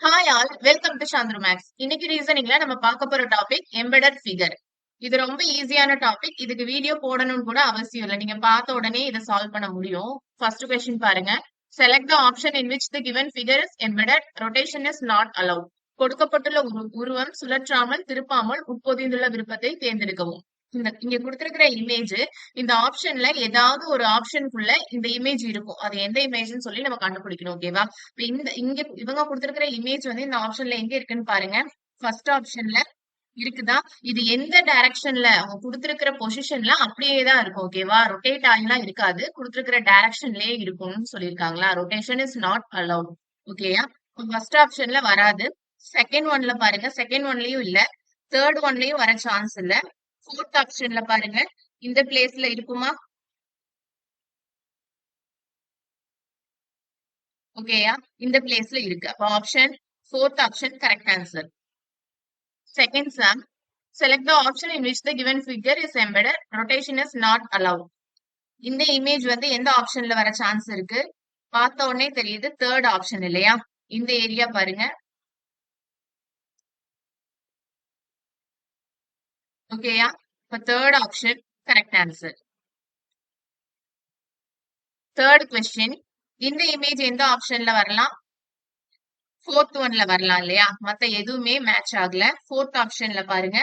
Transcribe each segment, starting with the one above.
Hi all welcome to சாந்திரு maths இன்னைக்கு ரீசனிங்ல நம்ம பார்க்க போற டாபிக் எம்பெடட் ஃபிகர் இது ரொம்ப ஈஸியான டாபிக் இதுக்கு வீடியோ போடணும்னு கூட அவசியம் இல்லை. நீங்க பார்த்த உடனே இதை சால்வ் பண்ண முடியும். ஃபர்ஸ்ட் கொஸ்டின் பாருங்க. Select the option in which the given figure is embedded rotation is not allowed கொடுக்கப்பட்டுள்ள உருவம் சுழற்றாமல் திருப்பாமல் உட்பொதிந்துள்ள விருப்பத்தை தேர்ந்தெடுக்கவும். இந்த இங்க கொடுத்திருக்கிற இமேஜ் இந்த ஆப்ஷன்ல ஏதாவது ஒரு ஆப்ஷனுக்குள்ள இந்த இமேஜ் இருக்கும். அது எந்த இமேஜ்னு சொல்லி நம்ம கண்டுபிடிக்கணும் ஓகேவா இப்ப இந்த இங்க இவங்க கொடுத்திருக்கிற இமேஜ் வந்து இந்த ஆப்ஷன்ல எங்க இருக்குன்னு பாருங்க. ஃபர்ஸ்ட் ஆப்ஷன்ல இருக்குதா? இது எந்த டைரக்ஷன்ல அவங்க கொடுத்திருக்கிற பொசிஷன்ல அப்படியே தான் இருக்கும் ஓகேவா ரொட்டேட் ஆகிலாம் இருக்காது. கொடுத்திருக்கிற டைரக்ஷன்லயே இருக்கும்னு சொல்லியிருக்காங்களா? ரொட்டேஷன் இஸ் நாட் அலவுட் ஓகேயா ஃபர்ஸ்ட் ஆப்ஷன்ல வராது. செகண்ட் ஒன்ல பாருங்க. செகண்ட் ஒன்லயும் இல்ல. தேர்ட் ஒன்லயும் வர சான்ஸ் இல்ல. ஃபோர்த் ஆப்ஷன்ல பாருங்க. இந்த பிளேஸ்ல இருக்குமா? ஓகேயா இந்த பிளேஸ்ல இருக்கு. அப்ப option fourth option correct answer second Sam select the option in which the given figure is embedded. Rotation is not allowed. இந்த இமேஜ் வந்து எந்த ஆப்ஷன்ல வர சான்ஸ் இருக்கு? பார்த்த உடனே தெரியுது தேர்ட் ஆப்ஷன் இல்லையா? இந்த ஏரியா பாருங்க. ஓகேயா இப்ப third option correct answer third question இந்த இமேஜ் எந்த ஆப்ஷன்ல வரலாம்? ஃபோர்த் ஒன்ல வரலாம் இல்லையா? மத்த எதுவுமே மேட்ச் ஆகல. ஃபோர்த் ஆப்ஷன்ல பாருங்க.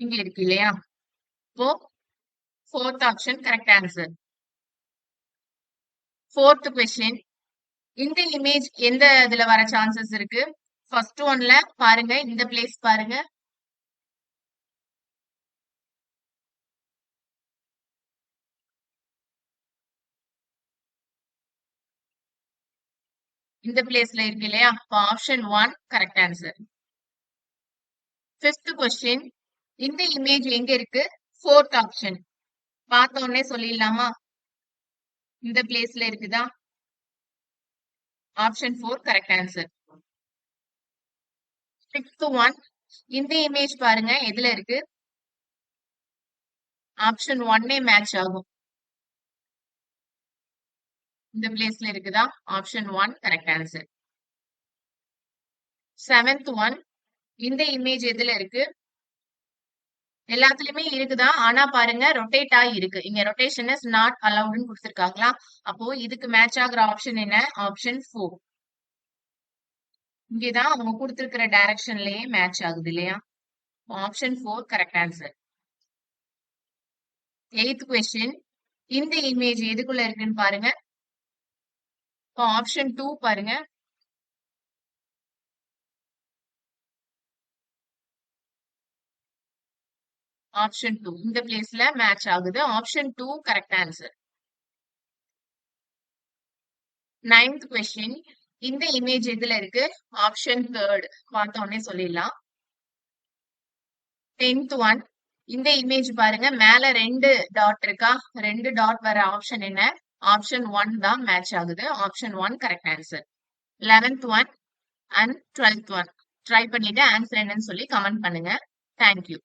இங்க இருக்கு இல்லையா? இப்போ fourth option correct answer fourth question இந்த இமேஜ் எந்த இதுல வர சான்சஸ் இருக்கு? ஃபர்ஸ்ட் ஒன்ல பாருங்க இந்த பிளேஸ் பாருங்க. இந்த பிளேஸ்ல இருக்கு இல்லையா? அப்போ option one correct answer fifth question இந்த இமேஜ் எங்க இருக்கு? ஃபோர்த் ஆப்ஷன் பார்த்த உடனே சொல்லிடலாமா? இந்த பிளேஸ்ல இருக்குதா? Option four correct answer sixth one இந்த இமேஜ் பாருங்க எதுல இருக்கு? ஆப்ஷன் ஒன்னே மேட்ச் ஆகும். இந்த பிளேஸ்ல இருக்குதா? Option one correct answer seventh one இந்த இமேஜ் எதுல இருக்கு? எல்லாத்துலயுமே இருக்குதா? ஆனா பாருங்க ரொட்டேட் ஆகி இருக்கு. இங்க ரொட்டேஷன் இஸ் நாட் அலவுட்னு கொடுத்துருக்காங்களா? அப்போ இதுக்கு மேட்ச் ஆகுற ஆப்ஷன் என்ன? ஆப்ஷன் ஃபோர் இங்கதான் அவங்க கொடுத்துருக்கிற டைரக்ஷன்லயே மேட்ச் ஆகுது இல்லையா? Option four correct answer eighth question இந்த இமேஜ் எதுக்குள்ள இருக்குன்னு பாருங்க. இப்போ ஆப்ஷன் டூ பாருங்க. ஆப்ஷன் டூ இந்த பிளேஸ்ல மேட்ச் ஆகுது. Option two correct answer ninth question இந்த இமேஜ் இதுல இருக்கு? ஆப்ஷன் தேர்ட் பார்த்த உடனே சொல்லிடலாம். டென்த் ஒன் இந்த இமேஜ் பாருங்க. மேல ரெண்டு டாட் இருக்கா? ரெண்டு டாட் வர ஆப்ஷன் என்ன? ஆப்ஷன் ஒன் தான் மேட்ச் ஆகுது. Option one correct answer eleventh one and twelfth one try பண்ணிட்டு ஆன்சர் என்னன்னு சொல்லி கமெண்ட் பண்ணுங்க. தேங்க்யூ